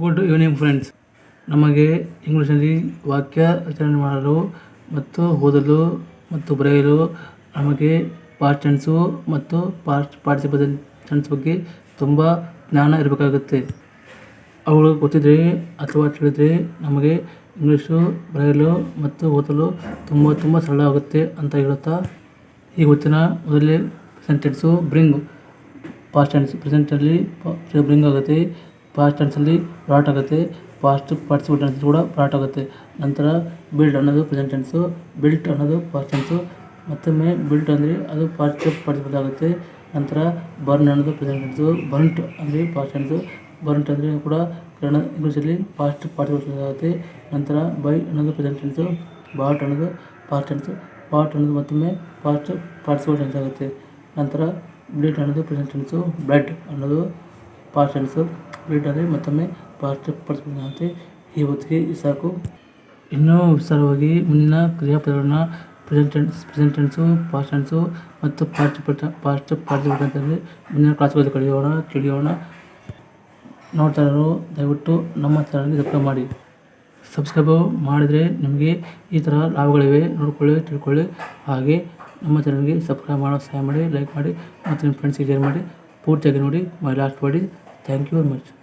Good evening friends ನಮಗೆ ಇಂಗ್ಲೀಷಲ್ಲಿ ವಾಕ್ಯ ರಚನೆ ಮಾಡಲು ಮತ್ತು ಓದಲು ಮತ್ತು ಬರೆಯಲು ನಮಗೆ ಪಾಸ್ಟ್ ಟೆನ್ಸು ಮತ್ತು ಪಾಸ್ಟ್ ಪಾರ್ಟಿಸಿಪಲ್ ಟೆನ್ಸ್ ಬಗ್ಗೆ ತುಂಬ ಜ್ಞಾನ ಇರಬೇಕಾಗುತ್ತೆ. ಅವುಗಳು ಗೊತ್ತಿದ್ರೆ ಅಥವಾ ತಿಳಿದರೆ ನಮಗೆ ಇಂಗ್ಲೀಷು ಬರೆಯಲು ಮತ್ತು ಓದಲು ತುಂಬ ತುಂಬ ಸರಳ ಆಗುತ್ತೆ ಅಂತ ಹೇಳುತ್ತಾ ಈ ಗೊತ್ತಿನ ಮೊದಲೇ ಸೆಂಟೆನ್ಸು ಬ್ರಿಂಗ್ ಪಾಸ್ಟ್ ಟೆನ್ಸ್ ಪ್ರೆಸೆಂಟಲ್ಲಿ ಬ್ರಿಂಗ್ ಆಗುತ್ತೆ. ಪಾಸ್ಟ್ ಟೆನ್ಸಲ್ಲಿ ಪ್ರಾಟ್ ಆಗುತ್ತೆ. ಪಾಸ್ಟ್ ಪಾರ್ಟಿಸಿಪಲ್ ಟೆನ್ಸ್ ಕೂಡ ಪ್ರಾಟ್ ಆಗುತ್ತೆ. ನಂತರ ಬಿಲ್ಡ್ ಅನ್ನೋದು ಪ್ರೆಸೆಂಟ್ ಟೆನ್ಸು ಬಿಲ್ಟ್ ಅನ್ನೋದು ಪಾಸ್ಟ್ ಟೆನ್ಸು ಮತ್ತೊಮ್ಮೆ ಬಿಲ್ಟ್ ಅಂದರೆ ಅದು ಪಾಸ್ಟ್ ಪಾರ್ಟಿಸಿಪಲ್ ಆಗುತ್ತೆ. ನಂತರ ಬರ್ನ್ ಅನ್ನೋದು ಪ್ರೆಸೆಂಟ್ ಟೆನ್ಸು ಬರ್ಂಟ್ ಅಂದರೆ ಪಾಸ್ಟ್ ಟೆನ್ಸು ಬರ್ಂಟ್ ಅಂದರೆ ಕೂಡ ಕನ್ನಡ ಇಂಗ್ಲೀಷಲ್ಲಿ ಪಾಸ್ಟ್ ಪಾರ್ಟಿಸಿಪಲ್ ಆಗುತ್ತೆ. ನಂತರ ಬೈ ಅನ್ನೋದು ಪ್ರೆಸೆಂಟ್ ಟೆನ್ಸು ಬಾಟ್ ಅನ್ನೋದು ಪಾಸ್ಟ್ ಟೆನ್ಸು ಬಾಟ್ ಅನ್ನೋದು ಮತ್ತೊಮ್ಮೆ ಪಾಸ್ಟ್ ಪಾರ್ಟಿಸಿಪಲ್ ಟೆನ್ಸ್ ಆಗುತ್ತೆ. ನಂತರ ಬ್ಲೀಟ್ ಅನ್ನೋದು ಪ್ರೆಸೆಂಟ್ ಟೆನ್ಸು ಬ್ಲಡ್ ಅನ್ನೋದು ಪಾಸ್ಟ್ ಟೆನ್ಸು ಬ್ಲೀಡ್ ಮತ್ತೊಮ್ಮೆ ಪಾರ್ಟಿಸಿಪಲ್ ಆಗುತ್ತೆ ಈ ಹೊತ್ತಿಗೆ ಸಾಕು. ಇನ್ನೂ ವಿಸ್ತಾರವಾಗಿ ಮುಂದಿನ ಕ್ರಿಯಾಪದಗಳನ್ನ present tense present tense present ಮತ್ತು ಪಾಸ್ಟ್ ಪಾಸ್ಟ್ ಟೆನ್ಸಲ್ಲಿ ಮುಂದಿನ ಕ್ಲಾಸ್ಗಳಲ್ಲಿ ಕಲಿಯೋಣ, ತಿಳಿಯೋಣ. ನೋಡ್ತಾ ಇರೋರು ದಯವಿಟ್ಟು ನಮ್ಮ ಚಾನಲ್ಗೆ ಸಬ್ಸ್ಕ್ರೈಬ್ ಮಾಡಿ. ಸಬ್ಸ್ಕ್ರೈಬ್ ಮಾಡಿದರೆ ನಿಮಗೆ ಈ ಥರ ಲಾಭಗಳಿವೆ. ನೋಡ್ಕೊಳ್ಳಿ, ತಿಳ್ಕೊಳ್ಳಿ. ಹಾಗೆ ನಮ್ಮ ಚಾನಲ್ಗೆ ಸಬ್ಸ್ಕ್ರೈಬ್ ಮಾಡೋ ಸಹಾಯ ಮಾಡಿ ಲೈಕ್ ಮಾಡಿ ಮತ್ತು ನಿಮ್ಮ ಫ್ರೆಂಡ್ಸಿಗೆ ಶೇರ್ ಮಾಡಿ. ಪೂರ್ತಿಯಾಗಿ ನೋಡಿ ಲಾಸ್ಟ್ ಮಾಡಿ thank you very much.